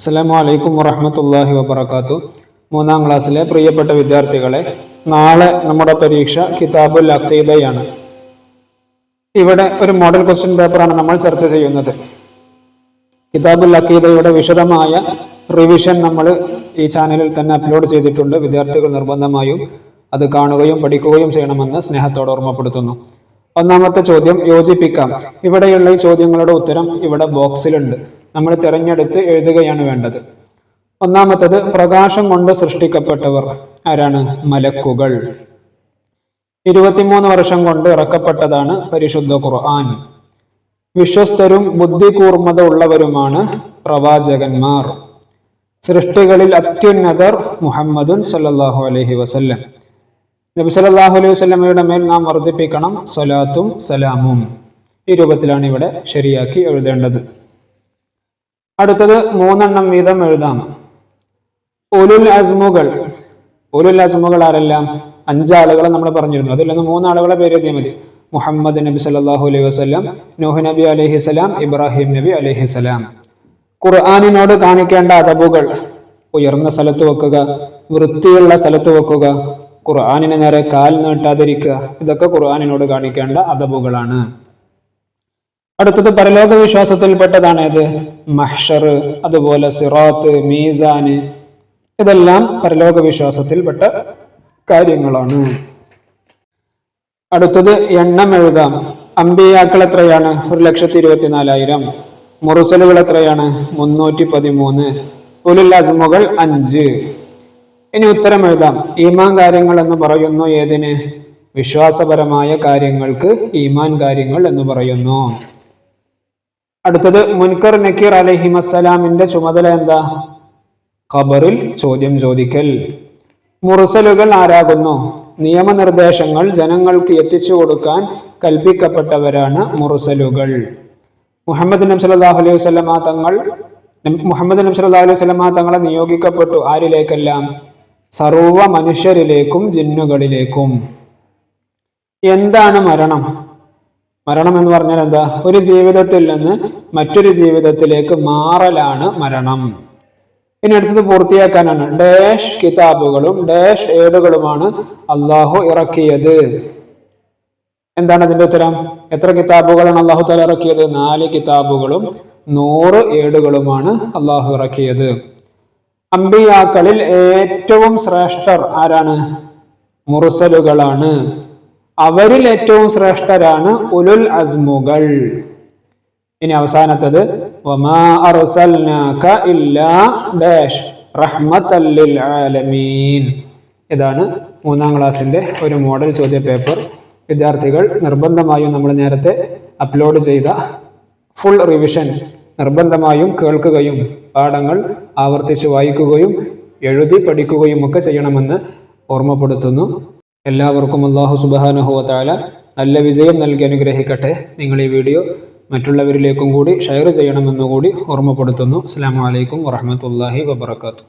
അസ്സലാമു അലൈക്കും വറഹമത്തല്ലാഹി വബർക്കാത്തു മൂന്നാം ക്ലാസ്സിലെ പ്രിയപ്പെട്ട വിദ്യാർത്ഥികളെ നാളെ നമ്മുടെ പരീക്ഷ കിതാബുൽ അഖീദയാണ്. ഇവിടെ ഒരു മോഡൽ ക്വസ്റ്റ്യൻ പേപ്പറാണ് നമ്മൾ ചർച്ച ചെയ്യുന്നത്. കിതാബുൽ അഖീദയുടെ വിശദമായ റിവിഷൻ നമ്മൾ ഈ ചാനലിൽ തന്നെ അപ്ലോഡ് ചെയ്തിട്ടുണ്ട്. വിദ്യാർത്ഥികൾ നിർബന്ധമായും അത് കാണുകയും പഠിക്കുകയും ചെയ്യണമെന്ന് സ്നേഹത്തോടെ ഓർമ്മപ്പെടുത്തുന്നു. ഒന്നാമത്തെ ചോദ്യം യോജിപ്പിക്കാം. ഇവിടെയുള്ള ഈ ചോദ്യങ്ങളുടെ ഉത്തരം ഇവിടെ ബോക്സിലുണ്ട് നമ്മൾ തിരഞ്ഞെടുത്ത് എഴുതുകയാണ് വേണ്ടത്. ഒന്നാമത്തത് പ്രകാശം കൊണ്ട് സൃഷ്ടിക്കപ്പെട്ടവർ ആരാണ്? മലക്കുകൾ. ഇരുപത്തിമൂന്ന് വർഷം കൊണ്ട് ഇറക്കപ്പെട്ടതാണ് പരിശുദ്ധ ഖുർആൻ. വിശ്വസ്തരും ബുദ്ധികൂർമ്മത ഉള്ളവരുമാണ് പ്രവാചകന്മാർ. സൃഷ്ടികളിൽ അത്യുന്നതർ മുഹമ്മദുൻ സല്ലാഹു അലഹി വസല്ലം. നബി സല്ലല്ലാഹു അലൈഹി വസ്ലമയുടെ മേൽ നാം വർദ്ധിപ്പിക്കണം സലാത്തും സലാമും. ഈ രൂപത്തിലാണ് ഇവിടെ ശരിയാക്കി എഴുതേണ്ടത്. അടുത്തത് മൂന്നെണ്ണം വീതം എഴുതാം. ഉലുൽ അസ്മുകൾ. ഉലുൽ അസ്മുകൾ ആരെല്ലാം? അഞ്ചാളുകളെ നമ്മൾ പറഞ്ഞിരുന്നു. അതിൽ നിന്ന് മൂന്നാളുകളെ പേര് എഴുതിയാൽ മതി. മുഹമ്മദ് നബി സല്ലാഹു അലൈഹി വസ്ലാം നൂഹ് നബി അലൈഹി സ്വലാം ഇബ്രാഹിം നബി അലൈഹി സ്വലാം ഖുർആാനിനോട് കാണിക്കേണ്ട അതബുകൾ. ഉയർന്ന സ്ഥലത്ത് വെക്കുക വൃത്തിയുള്ള സ്ഥലത്ത് വെക്കുക ഖുർആാനിന് നേരെ കാൽ നീട്ടാതിരിക്കുക. ഇതൊക്കെ ഖുർആാനിനോട് കാണിക്കേണ്ട അതബുകളാണ്. അടുത്തത് പരലോക വിശ്വാസത്തിൽപ്പെട്ടതാണ് ഏത്? മഹ്ഷർ അതുപോലെ സിറാത്ത് മീസാന് ഇതെല്ലാം പരലോക വിശ്വാസത്തിൽപ്പെട്ട കാര്യങ്ങളാണ്. അടുത്തത് എണ്ണം എഴുതാം. അമ്പിയാക്കൾ എത്രയാണ്? ഒരു ലക്ഷത്തി ഇരുപത്തിനാലായിരം. മുറുസലുകൾ എത്രയാണ്? മുന്നൂറ്റി പതിമൂന്ന്. ഉലുല്ലാസ്മുകൾ അഞ്ച്. ഇനി ഉത്തരം എഴുതാം. ഈമാൻ കാര്യങ്ങൾ എന്ന് പറയുന്നു ഏതിന്? വിശ്വാസപരമായ കാര്യങ്ങൾക്ക് ഈമാൻ കാര്യങ്ങൾ എന്ന് പറയുന്നു. അടുത്തത് മുൻകർ നക്കീർ അലഹിമസ്സലാമിന്റെ ചുമതല എന്താ? ഖബറിൽ ചോദ്യം ചോദിക്കൽ. മുറുസലുകൾ ആരാകുന്നു? നിയമനിർദ്ദേശങ്ങൾ ജനങ്ങൾക്ക് എത്തിച്ചു കൊടുക്കാൻ കൽപ്പിക്കപ്പെട്ടവരാണ് മുറുസലുകൾ മുഹമ്മദ് നബി സല്ലല്ലാഹു അലൈഹി വസല്ലമ തങ്ങൾ മുഹമ്മദ് നബി സല്ലല്ലാഹു അലൈഹി വസല്ലമ തങ്ങളെ നിയോഗിക്കപ്പെട്ടു ആരിലേക്കെല്ലാം? സർവ മനുഷ്യരിലേക്കും ജിന്നുകളിലേക്കും. എന്താണ് മരണം? മരണം എന്ന് പറഞ്ഞാൽ എന്താ? ഒരു ജീവിതത്തിൽ നിന്ന് മറ്റൊരു ജീവിതത്തിലേക്ക് മാറലാണ് മരണം. ഇനി അടുത്തത് പൂർത്തിയാക്കാനാണ്. ഡാഷ് കിതാബുകളും ഡാഷ് ഏടുകളുമാണ് അള്ളാഹു ഇറക്കിയത്. എന്താണ് അതിന്റെ ഉത്തരം? എത്ര കിതാബുകളാണ് അള്ളാഹു താല ഇറക്കിയത്? നാല് കിതാബുകളും നൂറ് ഏടുകളുമാണ് അള്ളാഹു ഇറക്കിയത്. അമ്പിയാക്കളിൽ ഏറ്റവും ശ്രേഷ്ഠർ ആരാണ്? മുറുസലുകളാണ് അവരിൽ ഏറ്റവും ശ്രേഷ്ഠരാണ് ഉലുൽ അസ്മുകൾ. ഇനി അവസാനത്തത് ഇതാണ് മൂന്നാം ക്ലാസ്സിന്റെ ഒരു മോഡൽ ചോദ്യ പേപ്പർ. വിദ്യാർത്ഥികൾ നിർബന്ധമായും നമ്മൾ നേരത്തെ അപ്ലോഡ് ചെയ്ത ഫുൾ റിവിഷൻ നിർബന്ധമായും കേൾക്കുകയും പാഠങ്ങൾ ആവർത്തിച്ച് വായിക്കുകയും എഴുതി പഠിക്കുകയും ഒക്കെ ചെയ്യണമെന്ന് ഓർമ്മപ്പെടുത്തുന്നു. എല്ലാവർക്കും അള്ളാഹു സുബാനുഹുവത്താല നല്ല വിജയം നൽകി അനുഗ്രഹിക്കട്ടെ. നിങ്ങൾ ഈ വീഡിയോ മറ്റുള്ളവരിലേക്കും കൂടി ഷെയർ ചെയ്യണമെന്നുകൂടി ഓർമ്മപ്പെടുത്തുന്നു. അസ്സാം വലൈക്കും വറഹമത്തല്ലാഹി വബർക്കാത്തു